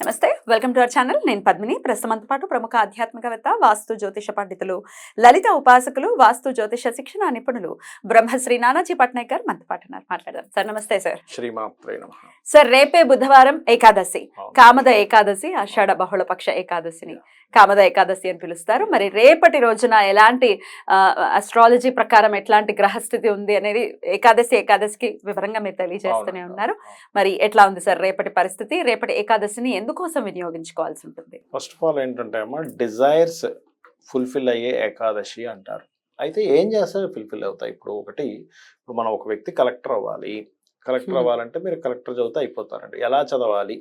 నమస్తే welcome to our channel. నేను పద్మిని. ప్రస్తుతంతో పాటు ప్రముఖ ఆధ్యాత్మికవేత్త వాస్తు జ్యోతిష పండితులు లలిత ఉపాసకులు వాస్తు జ్యోతిష శిక్షణ నిపుణులు బ్రహ్మశ్రీ నానాజీ పట్నాయక్ గారు మనతో పాటు ఉన్నారు. మాట్లాడదాం. సార్ నమస్తే సార్. సార్ రేపే బుధవారం ఏకాదశి. కామద ఏకాదశి ఆషాఢ బహుళపక్ష ఏకాదశిని. కామద ఏకాదశి అని పిలుస్తారు. మరి రేపటి రోజున ఎలాంటి అస్ట్రాలజీ ప్రకారం ఎట్లాంటి గ్రహస్థితి ఉంది అనేది ఏకాదశి ఏకాదశికి వివరంగా మీరు తెలియజేస్తూనే ఉన్నారు. మరి ఎట్లా ఉంది సార్ రేపటి పరిస్థితి? రేపటి ఏకాదశిని ఎందుకోసం వినియోగించుకోవాల్సి ఉంటుంది ఫస్ట్ ఆఫ్ ఆల్ ఏంటంటే అమ్మా డిజైర్స్ ఫుల్ఫిల్ అయ్యే ఏకాదశి అంటారు. అయితే ఏం చేస్తే ఫుల్ఫిల్ అవుతాయి? ఇప్పుడు ఒకటి ఇప్పుడు మనం ఒక వ్యక్తి కలెక్టర్ అవ్వాలి. కలెక్టర్. అవ్వాలంటే మీరు కలెక్టర్ చదివితే అయిపోతారండి. ఎలా చదవాలి.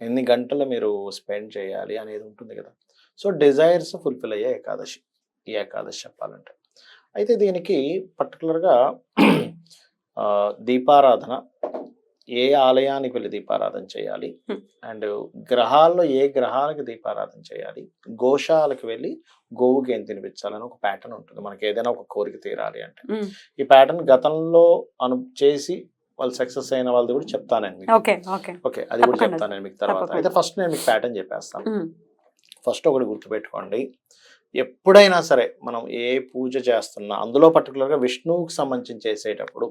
ఎన్ని గంటలు మీరు స్పెండ్ చేయాలి అనేది ఉంటుంది కదా. సో డిజైర్స్ ఫుల్ఫిల్ అయ్యే ఏకాదశి. ఈ ఏకాదశి చెప్పాలంటే. అయితే దీనికి పర్టికులర్గా దీపారాధన ఏ ఆలయానికి వెళ్ళి దీపారాధన చేయాలి. అండ్ గ్రహాల్లో ఏ గ్రహాలకు దీపారాధన చేయాలి గోశాలకు వెళ్ళి గోవుకి ఏం తినిపించాలని ఒక ప్యాటర్న్ ఉంటుంది మనకి ఏదైనా ఒక కోరిక తీరాలి అంటే. ఈ ప్యాటర్న్ గతంలో అను చేసి వాళ్ళు సక్సెస్ అయిన వాళ్ళది కూడా చెప్తానండి. ఓకే ఓకే అది కూడా చెప్తాను నేను మీకు తర్వాత. అయితే ఫస్ట్ నేను మీకు ప్యాటర్న్ చెప్పేస్తాను. ఫస్ట్ ఒకటి గుర్తుపెట్టుకోండి ఎప్పుడైనా సరే మనం ఏ పూజ చేస్తున్నా అందులో పర్టికులర్గా విష్ణువుకి సంబంధించి చేసేటప్పుడు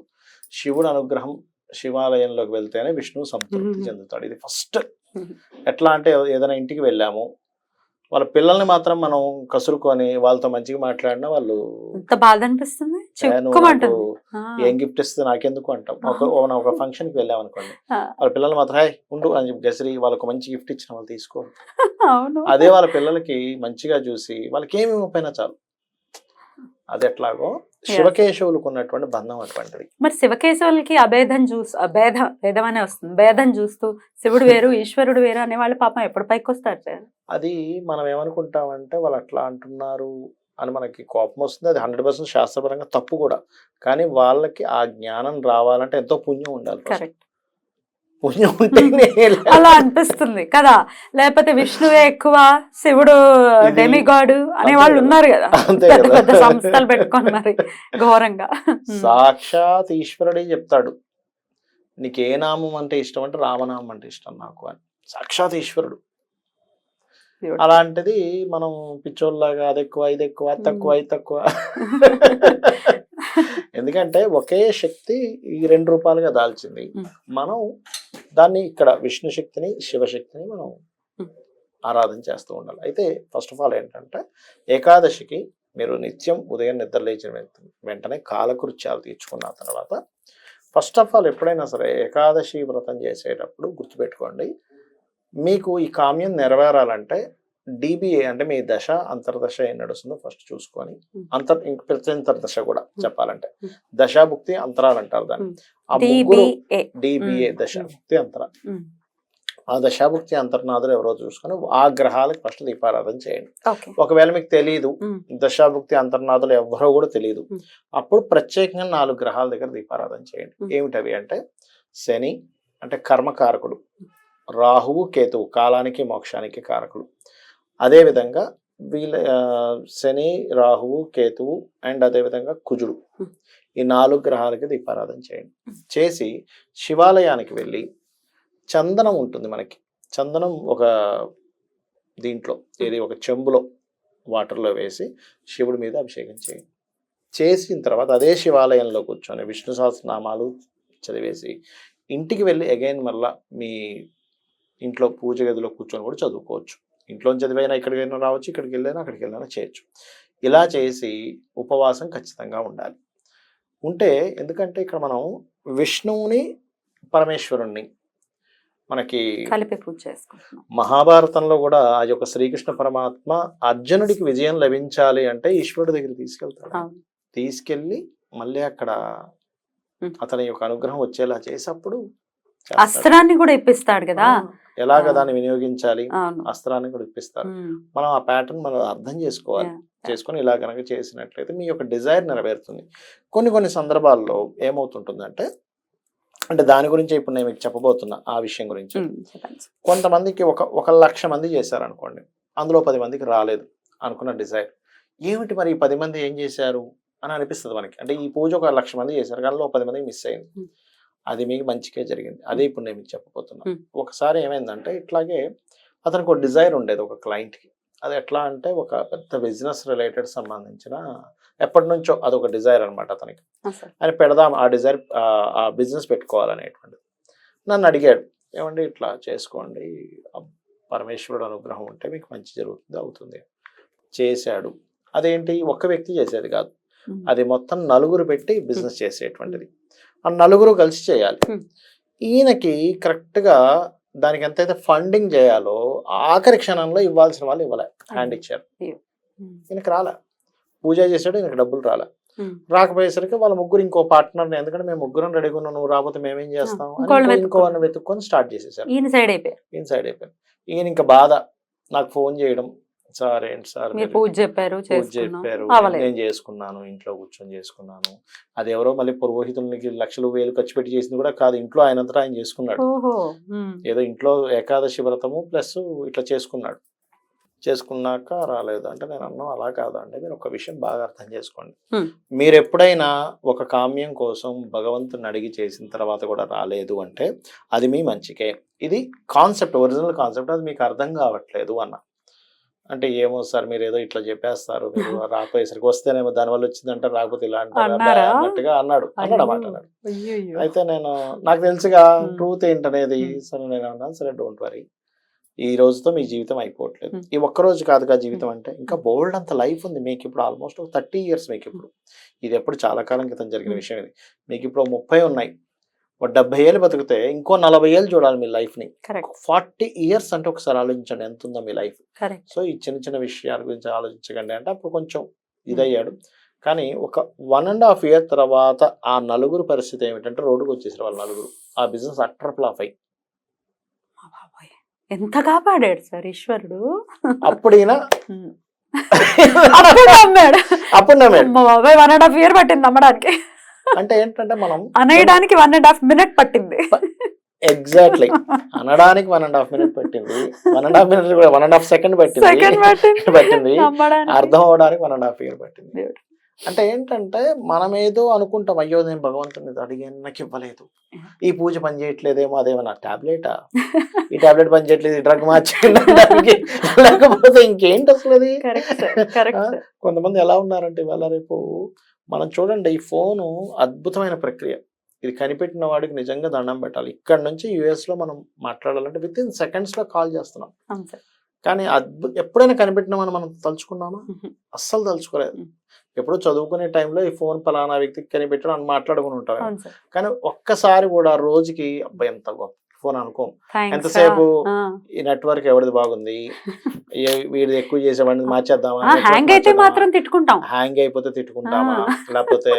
శివుడు అనుగ్రహం శివాలయంలోకి వెళ్తేనే విష్ణువు సంతృప్తి. చెందుతాడు. ఇది ఫస్ట్. ఎట్లా అంటే ఏదైనా ఇంటికి వెళ్ళాము. వాళ్ళ పిల్లల్ని మాత్రం మనం కసురుకొని వాళ్ళతో మంచిగా మాట్లాడినా వాళ్ళు ఎంత బాధ అనిపిస్తుంది "ఏ, గిఫ్ట్ ఇస్తే నాకెందుకు అంటాం. ఒక ఒక ఫంక్షన్కి వెళ్ళాం అనుకోండి. వాళ్ళ పిల్లలు మాత్రం హాయ్ ఉండు అని చెప్పి గసిరి వాళ్ళకు మంచి గిఫ్ట్ ఇచ్చిన వాళ్ళు తీసుకోరు. అవును. అదే వాళ్ళ పిల్లలకి మంచిగా చూసి వాళ్ళకి ఏమి ఇవ్వకపోయినా చాలు. అది ఎట్లాగో శివకేశవులకు ఉన్నటువంటి బంధం అటువంటిది. మరి శివకేశవులకి అభేదం చూసి అభేద భేదం అనే వస్తుంది. భేదం చూస్తూ శివుడు వేరు ఈశ్వరుడు వేరు అనే వాళ్ళు పాపం ఎప్పుడు పైకి వస్తారు సార్? అది మనం ఏమనుకుంటామంటే వాళ్ళు అట్లా అంటున్నారు అని మనకి కోపం వస్తుంది. అది హండ్రెడ్ పర్సెంట్ శాస్త్రపరంగా తప్పు కూడా. కానీ వాళ్ళకి ఆ జ్ఞానం రావాలంటే ఎంతో పుణ్యం ఉండాలి. కరెక్ట్ పుణ్యం ఉంటేనే అలా అనిపిస్తుంది కదా. లేకపోతే విష్ణువే ఎక్కువ శివుడు డెమిగాడు అనే వాళ్ళు. ఉన్నారు కదా. పెద్ద. పెద్ద సంస్థలు పెట్టుకొని మరి ఘోరంగా. సాక్షాత్ ఈశ్వరుడే చెప్తాడు. నీకు ఏ నామం అంటే ఇష్టం అంటే రామనామం అంటే ఇష్టం నాకు అని. సాక్షాత్ ఈశ్వరుడు. అలాంటిది మనం పిచ్చోళ్ళలాగా అది ఎక్కువ ఇది ఎక్కువ తక్కువ ఇది తక్కువ. ఎందుకంటే ఒకే శక్తి ఈ రెండు రూపాలుగా దాల్చింది. మనం దాన్ని ఇక్కడ విష్ణు శక్తిని శివశక్తిని మనం Mm. ఆరాధన చేస్తూ ఉండాలి అయితే ఫస్ట్ ఆఫ్ ఆల్ ఏంటంటే ఏకాదశికి మీరు నిత్యం ఉదయం నిద్ర లేచిన వెంట- వెంటనే కాలకృత్యాలు తీర్చుకున్న తర్వాత ఫస్ట్ ఆఫ్ ఆల్ ఎప్పుడైనా సరే ఏకాదశి వ్రతం చేసేటప్పుడు గుర్తుపెట్టుకోండి మీకు ఈ కామ్యం నెరవేరాలంటే డిబిఏ అంటే మీ దశ అంతర్దశ ఏం నడుస్తుందో ఫస్ట్ చూసుకొని. అంతర్ ఇంక ప్రత్యంతర్ దశ కూడా. చెప్పాలంటే. దశాభుక్తి అంతరాలు అంటారు దాన్ని. ఆ ముగ్గురు డిబిఏ. దశాభుక్తి అంతర ఆ దశాభుక్తి అంతర్నాథులు ఎవరో చూసుకొని ఆ గ్రహాలకు ఫస్ట్ దీపారాధన చేయండి ఒకవేళ మీకు తెలియదు దశాభుక్తి అంతర్నాథులు ఎవరో కూడా తెలియదు. అప్పుడు ప్రత్యేకంగా నాలుగు గ్రహాల దగ్గర దీపారాధన చేయండి. ఏమిటవి అంటే శని అంటే కర్మకారకుడు రాహువు కేతువు కాలానికి మోక్షానికి కారకుడు అదేవిధంగా వీళ్ళ శని రాహువు కేతువు అండ్ అదేవిధంగా కుజుడు. ఈ నాలుగు గ్రహాలకి దీపారాధన చేయండి. చేసి శివాలయానికి వెళ్ళి చందనం ఉంటుంది మనకి. చందనం ఒక దీంట్లో ఏది ఒక చెంబులో వాటర్లో వేసి శివుడి మీద అభిషేకం చేయండి. చేసిన తర్వాత అదే శివాలయంలో కూర్చొని విష్ణు సహస్రనామాలు చదివేసి ఇంటికి వెళ్ళి అగైన్ మళ్ళా మీ ఇంట్లో పూజ గదిలో కూర్చొని కూడా చదువుకోవచ్చు. ఇంట్లో చదివైనా ఇక్కడికైనా రావచ్చు ఇక్కడికి వెళ్ళైనా అక్కడికి వెళ్ళైనా చేయొచ్చు ఇలా చేసి ఉపవాసం ఖచ్చితంగా ఉండాలి ఉంటే ఎందుకంటే ఇక్కడ మనం విష్ణువుని పరమేశ్వరుణ్ణి మనకి కలిపి పూజ చేసుకుంటున్నాం మహాభారతంలో కూడా ఆ యొక్క శ్రీకృష్ణ పరమాత్మ అర్జునుడికి విజయం లభించాలి అంటే ఈశ్వరుడి దగ్గర తీసుకెళ్తాడు. తీసుకెళ్ళి మళ్ళీ అక్కడ. అతని యొక్క అనుగ్రహం వచ్చేలా చేసప్పుడు చేస్తాడు. అస్త్రాన్ని కూడా ఇప్పిస్తాడు కదా. ఎలాగ. దాన్ని వినియోగించాలి? అస్త్రాన్ని కూడా ఇప్పిస్తారు. మనం ఆ ప్యాటర్న్ మనం అర్థం చేసుకోవాలి. చేసుకొని ఇలా కనుక చేసినట్లయితే మీ యొక్క డిజైర్ నెరవేరుతుంది. కొన్ని కొన్ని సందర్భాల్లో ఏమవుతుంటుందంటే అంటే దాని గురించి ఇప్పుడు నేను మీకు చెప్పబోతున్నా ఆ విషయం గురించి. కొంతమందికి ఒక ఒక లక్ష మంది చేశారు అనుకోండి అందులో పది మందికి రాలేదు అనుకున్న డిజైర్. ఏమిటి మరి ఈ పది మంది ఏం చేశారు? అని అనిపిస్తుంది మనకి. అంటే ఈ పూజ ఒక లక్ష మంది చేశారు. కానీ పది మంది మిస్ అయింది. అది మీకు మంచిగా జరిగింది. అదే ఇప్పుడు నేను మీకు చెప్పబోతున్నా. Hmm. ఒకసారి ఏమైందంటే ఇట్లాగే అతనికి ఒక డిజైర్ ఉండేది ఒక క్లయింట్కి. అది ఎట్లా అంటే ఒక పెద్ద బిజినెస్ రిలేటెడ్ సంబంధించిన ఎప్పటి నుంచో అదొక డిజైర్ అనమాట అతనికి. అని పెడదాం ఆ డిజైర్ ఆ బిజినెస్ పెట్టుకోవాలనేటువంటిది. నన్ను అడిగాడు ఏమండి ఇట్లా చేసుకోండి పరమేశ్వరుడు అనుగ్రహం ఉంటే మీకు మంచి జరుగుతుంది అవుతుంది. చేశాడు. అదేంటి? ఒక్క వ్యక్తి చేసేది కాదు. అది మొత్తం నలుగురు పెట్టి బిజినెస్ చేసేటువంటిది. ఆ నలుగురు కలిసి చేయాలి. ఈయనకి కరెక్ట్గా దానికి ఎంతైతే ఫండింగ్ చేయాలో ఆఖరి క్షణంలో ఇవ్వాల్సిన వాళ్ళు ఇవ్వలే. హ్యాండ్ ఇచ్చారు. ఈయనకి రాలే. పూజ చేసాడు ఈయనకి డబ్బులు రాలే. రాకపోయేసరికి వాళ్ళ ముగ్గురు ఇంకో పార్ట్నర్ ఎందుకంటే మేము ముగ్గురం రెడీగా ఉన్నాం నువ్వు రాకపోతే మేమేం చేస్తాం ఇంకో- వాళ్ళని వెతుక్కొని. స్టార్ట్ చేసేసారు. ఈయన సైడ్ అయిపోయారు. ఈయన సైడ్ అయిపోయింది ఈయన ఇంకా బాధ నాకు ఫోన్ చేయడం సార్ ఏంటి సార్ మీరు పూజ చెప్పారు పూజ చెప్పారు. నేను చేసుకున్నాను ఇంట్లో కూర్చొని చేసుకున్నాను. అది ఎవరో మళ్ళీ పురోహితులకి లక్షలు వేలు ఖర్చు పెట్టి చేసింది కూడా కాదు. ఇంట్లో ఆయనంతటా ఆయన చేసుకున్నాడు. ఏదో ఇంట్లో ఏకాదశి వ్రతము ప్లస్ ఇట్లా చేసుకున్నాడు. చేసుకున్నాక రాలేదు. అంటే నేను అన్నాం అలా కాదండి మీరు ఒక విషయం బాగా అర్థం చేసుకోండి. మీరు ఎప్పుడైనా ఒక కామ్యం కోసం భగవంతుని అడిగి చేసిన తర్వాత కూడా రాలేదు అంటే అది మీ మంచికే. ఇది కాన్సెప్ట్ ఒరిజినల్ కాన్సెప్ట్. అది మీకు అర్థం కావట్లేదు అన్న. అంటే ఏమో సార్ మీరు ఏదో ఇట్లా చెప్పేస్తారు మీరు రాపోయేసరికి వస్తేనేమో దానివల్ల వచ్చిందంటే రాకపోతే ఇలా అంటారు? అన్నట్టుగా అన్నాడు అన్నాడు. అయితే నేను నాకు తెలుసుగా. ట్రూత్ ఏంటనేది. సరే నేను అన్నాను సరే డోంట్ వరీ ఈ రోజుతో మీ జీవితం అయిపోవట్లేదు. ఈ ఒక్క రోజు కాదుగా జీవితం అంటే ఇంకా బోల్డ్ అంత లైఫ్ ఉంది మీకు ఇప్పుడు ఆల్మోస్ట్ ఒక థర్టీ ఇయర్స్ మీకు ఇప్పుడు ఇది ఎప్పుడు చాలా కాలం క్రితం జరిగిన. విషయం ఇది మీకు ఇప్పుడు ముప్పై ఉన్నాయి ఒక డెబ్బై ఏళ్ళు బతికితే ఇంకో నలభై ఏళ్ళు చూడాలి మీ life ని ఫార్టీ ఇయర్స్ అంటే ఒకసారి ఆలోచించండి ఎంత ఉందో మీ లైఫ్. సో ఈ చిన్న చిన్న విషయాల గురించి ఆలోచించకండి అంటే అప్పుడు కొంచెం ఇదయ్యాడు. కానీ ఒక వన్ అండ్ హాఫ్ ఇయర్ తర్వాత ఆ నలుగురు పరిస్థితి ఏమిటంటే రోడ్డుకు వచ్చేసారు వాళ్ళ నలుగురు. ఆ బిజినెస్ అట్టర్ ఫ్లాప్ అయ్యి. ఎంత కాపాడాడు సార్ ఈశ్వరుడు. అప్పుడు ఈయన ఉమ్. అప్పుడు నమ్మాడు. అప్పుడు నమ్మాడు. వన్ అండ్ హాఫ్ ఇయర్ పట్టింది నమ్మడానికి. అంటే ఏంటంటే మనం అనేయడానికి వన్ అండ్ హాఫ్ మినిట్ పట్టింది. ఎగ్జాక్ట్లీ అనడానికి వన్ అండ్ హాఫ్ మినిట్ పట్టింది. వన్ అండ్ హాఫ్ మినిట్ కూడా వన్ అండ్ హాఫ్ సెకండ్ పట్టింది. పట్టింది. అర్థం అవడానికి వన్ అండ్ హాఫ్ ఇయర్ పట్టింది. అంటే ఏంటంటే మనం ఏదో అనుకుంటాం అయ్యో నేను భగవంతుని అడిగాను నాకు ఇవ్వలేదు. ఈ పూజ పని చేయట్లేదేమో అదేమన్నా టాబ్లెటా? ఈ టాబ్లెట్ పని చేయట్లేదు డ్రగ్ అనడానికి. లేకపోతే ఇంకేంటి అసలు అది? కొంతమంది ఎలా ఉన్నారంటే ఇవాళ రేపు మనం చూడండి ఈ ఫోను అద్భుతమైన ప్రక్రియ. ఇది కనిపెట్టిన వాడికి నిజంగా దండం పెట్టాలి. ఇక్కడ నుంచి యుఎస్లో మనం మాట్లాడాలంటే విత్ ఇన్ సెకండ్స్లో కాల్ చేస్తున్నాం కానీ అద్భు ఎప్పుడైనా కనిపెట్టినామని మనం తలుచుకున్నామా. అస్సలు తలుచుకోలేదు. ఎప్పుడో చదువుకునే టైంలో ఈ ఫోన్ పలానా వ్యక్తికి కనిపెట్టడం అని మాట్లాడుకుని ఉంటాం అవును సార్ కానీ ఒక్కసారి కూడా రోజుకి అబ్బాయి ఎంత గొప్ప ఫోన్ అనుకోం ఎంతసేపు ఈ నెట్వర్క్ ఎవరిది బాగుంది? వీడిది ఎక్కువ చేసేవాడిని మార్చేద్దామా? హ్యాంగ్ అయితే మాత్రం తిట్టుకుంటాం. హ్యాంగ్ అయిపోతే తిట్టుకుంటామా. లేకపోతే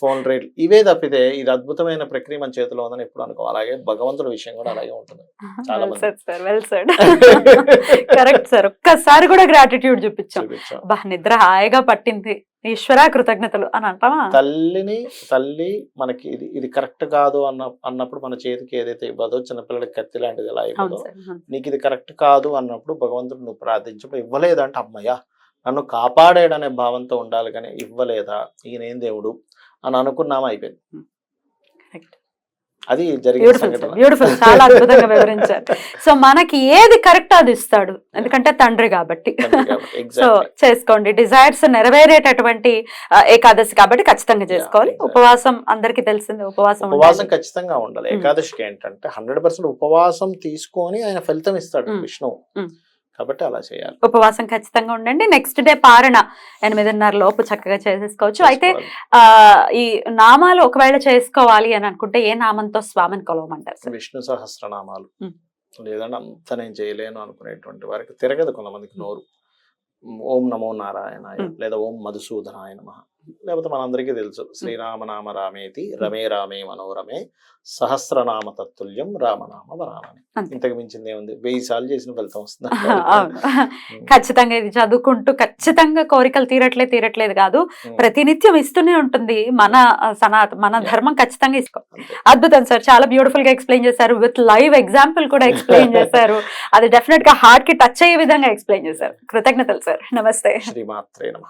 ఫోన్ రేట్ ఇవే తప్పితే ఇది అద్భుతమైన ప్రక్రియ మన చేతిలో ఉందని ఎప్పుడు అనుకో. అలాగే భగవంతుడి విషయం కూడా అలాగే ఉంటుంది. కరెక్ట్ సార్ ఒక్కసారి కూడా గ్రాటిట్యూడ్ చూపించాం. నిద్ర హాయిగా పట్టింది. ఈశ్వర కృతజ్ఞతలు అని అంటావా తల్లిని తల్లి మనకి ఇది ఇది కరెక్ట్ కాదు అన్న అన్నప్పుడు మన చేతికి ఏదైతే ఇవ్వదో చిన్నపిల్లలకి కత్తి లాంటిది ఎలా ఇవ్వదో. నీకు ఇది కరెక్ట్ కాదు అన్నప్పుడు భగవంతుడు నువ్వు ప్రార్థించప్పుడు ఇవ్వలేదంటే అమ్మయ్యా నన్ను కాపాడాడనే భావంతో ఉండాలి కానీ ఇవ్వలేదా ఈయనేం దేవుడు అని అనుకున్నామా అయిపోయింది. అది బ్యూటిఫుల్ చాలా అద్భుతంగా వివరించారు సో మనకి ఏది కరెక్ట్ అది ఇస్తాడు ఎందుకంటే తండ్రి కాబట్టి. సో. చేసుకోండి డిజైర్స్ నెరవేరేటటువంటి ఏకాదశి కాబట్టి ఖచ్చితంగా చేసుకోవాలి. ఉపవాసం అందరికి తెలిసింది ఉపవాసం ఉపవాసం. ఖచ్చితంగా ఉండాలి Mm. ఏకాదశికి ఏంటంటే హండ్రెడ్ పర్సెంట్ ఉపవాసం తీసుకొని ఆయన ఫలితం ఇస్తాడు Mm. విష్ణువు Mm. కాబట్టి అలా చేయాలి. ఉపవాసం ఖచ్చితంగా ఉండండి. నెక్స్ట్ డే పారణ ఎనిమిదిన్నర లోపు చక్కగా చేసేసుకోవచ్చు. అయితే ఈ నామాలు ఒకవేళ చేసుకోవాలి అని అనుకుంటే ఏ నామంతో స్వామిని కొలవమంటారు విష్ణు సహస్రనామాలు. లేదంటే అంత నేను చేయలేను అనుకునేటువంటి వారికి తిరగదు కొంతమందికి నోరు. ఓం నమో నారాయణాయ Mm. లేదా ఓం మధుసూదనాయ నమ. లేకపోతే మనందరికీ తెలుసు. శ్రీరామనామ రామేతి రమే రామే మనోరమే సహస్రనామ తత్తుల్యం రామనామ వరానని. అంతే. ఇంతకు మించింది ఏముంది? వెయ్యి సార్లు చేసిన ఫలితం వస్తుంది. ఖచ్చితంగా ఇది చదువుకుంటూ ఖచ్చితంగా కోరికలు తీరట్లేదు తీరట్లేదు కాదు. ప్రతినిత్యం ఇస్తూనే ఉంటుంది. మన సనాత్ మన. ధర్మం ఖచ్చితంగా ఇసుకో అంతే. అద్భుతం సార్. చాలా బ్యూటిఫుల్గా ఎక్స్ప్లెయిన్ చేశారు. విత్ లైవ్ ఎగ్జాంపుల్ కూడా ఎక్స్ప్లెయిన్ చేశారు. అది డెఫినెట్గా హార్ట్కి టచ్ అయ్యే విధంగా ఎక్స్ప్లెయిన్ చేశారు. కృతజ్ఞతలు సార్. నమస్తే. శ్రీమాత్రే నమ.